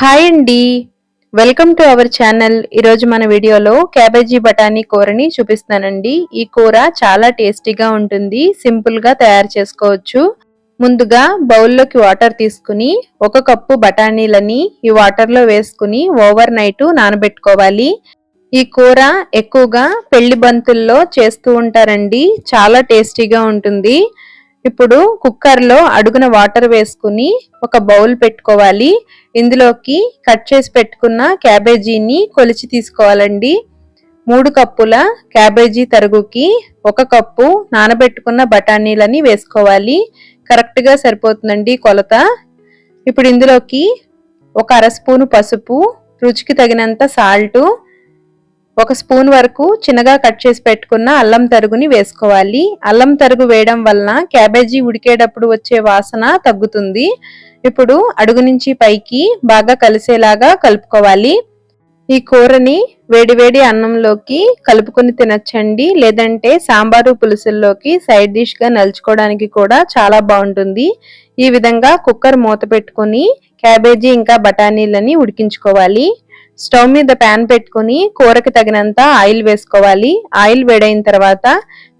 Hi అండి. Welcome to our channel. ఈరోజు మన వీడియోలో క్యాబేజీ బఠానీ కూరని చూపిస్తానండి ఈ కూర చాలా టేస్టీగా ఉంటుంది. సింపుల్గా తయారు చేసుకోవచ్చు. ముందుగా బౌల్లోకి వాటర్ తీసుకుని ఒక కప్పు బఠానీలని ఈ వాటర్లో వేసుకుని ఓవర్ నైట్ నానబెట్టుకోవాలి. ఈ కూర ఎక్కువగా పెళ్ళి బంతుల్లో చేస్తూ ఉంటారండి. చాలా టేస్టీగా ఉంటుంది. ఇప్పుడు కుక్కర్లో అడుగున వాటర్ వేసుకుని ఒక బౌల్ పెట్టుకోవాలి. ఇందులోకి కట్ చేసి పెట్టుకున్న క్యాబేజీని కొలిచి తీసుకోవాలండి. మూడు కప్పుల క్యాబేజీ తరుగుకి ఒక కప్పు నానబెట్టుకున్న బఠానీలని వేసుకోవాలి. కరెక్ట్గా సరిపోతుందండి కొలత. ఇప్పుడు ఇందులోకి ఒక అర స్పూను పసుపు రుచికి తగినంత సాల్టు ఒక స్పూన్ వరకు చిన్నగా కట్ చేసి పెట్టుకున్న అల్లం తరుగుని వేసుకోవాలి. అల్లం తరుగు వేయడం వలన క్యాబేజీ ఉడికేటప్పుడు వచ్చే వాసన తగ్గుతుంది. ఇప్పుడు అడుగు నుంచి పైకి బాగా కలిసేలాగా కలుపుకోవాలి. ఈ కూరని వేడివేడి అన్నంలోకి కలుపుకొని తినచ్చండి. లేదంటే సాంబారు పులుసుల్లోకి సైడ్ డిష్గా నలుచుకోవడానికి కూడా చాలా బాగుంటుంది. ఈ విధంగా కుక్కర్ మూత పెట్టుకుని క్యాబేజీ ఇంకా బఠానీలని ఉడికించుకోవాలి. స్టవ్ మీద ప్యాన్ పెట్టుకుని కూరకి తగినంత ఆయిల్ వేసుకోవాలి. ఆయిల్ వేడైన తర్వాత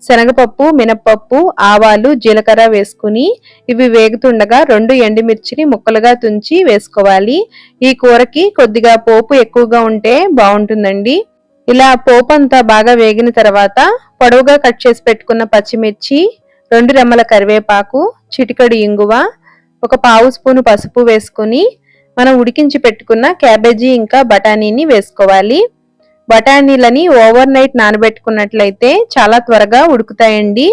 శనగపప్పు మినప్పప్పు ఆవాలు జీలకర్ర వేసుకుని ఇవి వేగుతుండగా రెండు ఎండుమిర్చిని ముక్కలుగా తుంచి వేసుకోవాలి. ఈ కూరకి కొద్దిగా పోపు ఎక్కువగా ఉంటే బాగుంటుందండి. ఇలా పోపు అంతా బాగా వేగిన తర్వాత పొడవుగా కట్ చేసి పెట్టుకున్న పచ్చిమిర్చి రెండు రెమ్మల కరివేపాకు చిటికడి ఇంగువ ఒక పావు స్పూను పసుపు వేసుకుని మనం ఉడికించి పెట్టుకున్న క్యాబేజీ ఇంకా బఠానీని వేసుకోవాలి. బఠానీలని ఓవర్ నైట్ నానబెట్టుకున్నట్లయితే చాలా త్వరగా ఉడుకుతాయండి.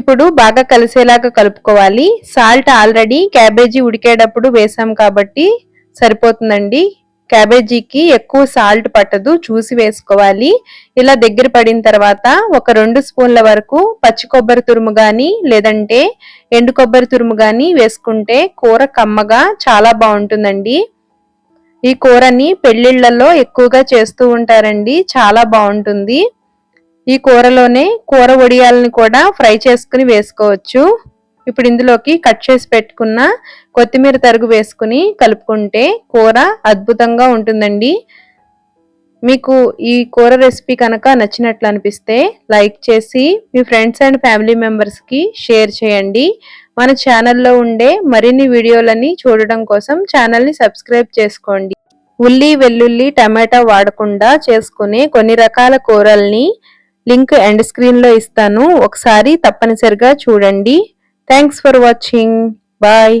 ఇప్పుడు బాగా కలిసేలాగా కలుపుకోవాలి. సాల్ట్ ఆల్రెడీ క్యాబేజీ ఉడికేటప్పుడు వేసాం కాబట్టి సరిపోతుందండి. క్యాబేజీకి ఎక్కువ సాల్ట్ పట్టదు చూసి వేసుకోవాలి. ఇలా దగ్గర పడిన తర్వాత ఒక రెండు స్పూన్ల వరకు పచ్చి కొబ్బరి తురుము కానీ లేదంటే ఎండు కొబ్బరి తురుము కానీ వేసుకుంటే కూర కమ్మగా చాలా బాగుంటుందండి. ఈ కూరని పెళ్ళిళ్ళలో ఎక్కువగా చేస్తూ ఉంటారండి చాలా బాగుంటుంది. ఈ కూరలోనే కూర వడియాలని కూడా ఫ్రై చేసుకుని వేసుకోవచ్చు. ఇప్పుడు ఇందులోకి కట్ చేసి పెట్టుకున్న కొత్తిమీర తరుగు వేసుకుని కలుపుకుంటే కూర అద్భుతంగా ఉంటుందండి. మీకు ఈ కూర రెసిపీ కనుక నచ్చినట్లు అనిపిస్తే లైక్ చేసి మీ ఫ్రెండ్స్ అండ్ ఫ్యామిలీ మెంబర్స్కి షేర్ చేయండి. మన ఛానల్లో ఉండే మరిన్ని వీడియోలని చూడడం కోసం ఛానల్ని సబ్స్క్రైబ్ చేసుకోండి. ఉల్లి వెల్లుల్లి టమాటా వాడకుండా చేసుకునే కొన్ని రకాల కూరల్ని లింక్ ఎండ్ స్క్రీన్లో ఇస్తాను. ఒకసారి తప్పనిసరిగా చూడండి. Thanks for watching bye